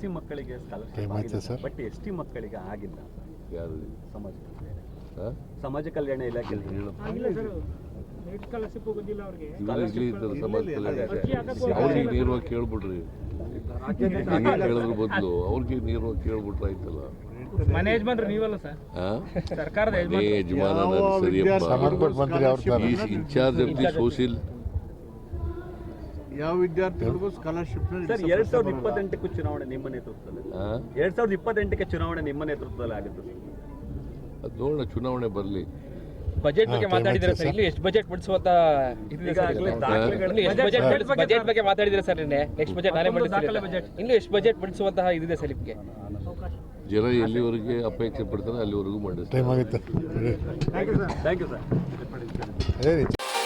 C ಮಕ್ಕಳಿಗೆ Time ಆಯ್ತಾ scholarship sir? But S T ಮಕ್ಕಳಿಗೆ ಆಗಿಲ್ಲ. ಯಾರು ಸಮಾಜ? ಸಮಾಜ ಕಲ್ಯಾಣ ಇಲಾಖೆ ಸರ್ ಸ್ಕಾಲರ್ಶಿಪ್ ಬಂದಿಲ್ಲ ಅವ್ರಿಗೆ. ಸಮಾಜ ಕಲ್ಯಾಣ ಅವ್ರಿಗೆ ನೇರವಾಗಿ ಕೇಳ್ಬಿಡ್ರಿ. ಕೇಳಿದ್ರು ಬದಲು ಅವ್ರಿಗೆ ನೇರವಾಗಿ ಕೇಳ್ಬಿಟ್ರೆ ಆಯ್ತಲ್ಲ. ಮನೆ ಯಜಮಾನ್ರು ನೀವಲ್ಲ ಸರ್? ಹಾ? ಸರ್ಕಾರದ ಮನೆ ಯಜಮಾನ ನಾನು ಸರಿಯಪ್ಪ. ಸಂಬಂಧಪಟ್ಟ ಮಂತ್ರಿ ಅವ್ರ ತಾನೆ. Is incharge of the social ಯಾವ ವಿದ್ಯಾರ್ಥಿಗಳಿಗೂ ಸ್ಕಾಲರ್ಶಿಪ್ ಸರ್ ಎರಡ್ ಸಾವಿರದ ಇಪ್ಪತ್ತೆಂಟಕ್ಕೂ ಚುನಾವಣೆ ನಿಮ್ಮ ನೇತೃತ್ವದಲ್ಲಿ. ಎರಡ್ ಸಾವಿರದ ಇಪ್ಪತ್ತೆಂಟಕ್ಕೆ ಚುನಾವಣೆ ನಿಮ್ಮ ನೇತೃತ್ವದಲ್ಲಿ ಆಗುತ್ತೆ. ಅದು ನೋಡೋಣ ಚುನಾವಣೆ ಬರಲಿ. ಬಜೆಟ್ ಬಗ್ಗೆ ಮಾತಾಡಿದ್ರೆ ಸರ್? ಇಲ್ಲಿ ಎಷ್ಟು ಬಜೆಟ್ ಬಿಡಿಸುವಂತ ಬಜೆಟ್ ಬಜೆಟ್ ಬಗ್ಗೆ ಮಾತಾಡಿದ್ರೆ ಸರ್ ನಿನ್ನೆ? ನೆಕ್ಸ್ಟ್ ಬಜೆಟ್ ನಾನೇ ಬಜೆಟ್. ಇನ್ನು ಎಷ್ಟು ಬಜೆಟ್ ಬಿಡಿಸುವಂತಹ ಇದಿದೆ ಸರ್ ನಿಮಗೆ? ಜನ ಎಲ್ಲಿವರೆಗೆ ಅಪೇಕ್ಷೆ ಪಡ್ತಾರೆ ಅಲ್ಲಿವರೆಗೂ ಟೈಮ್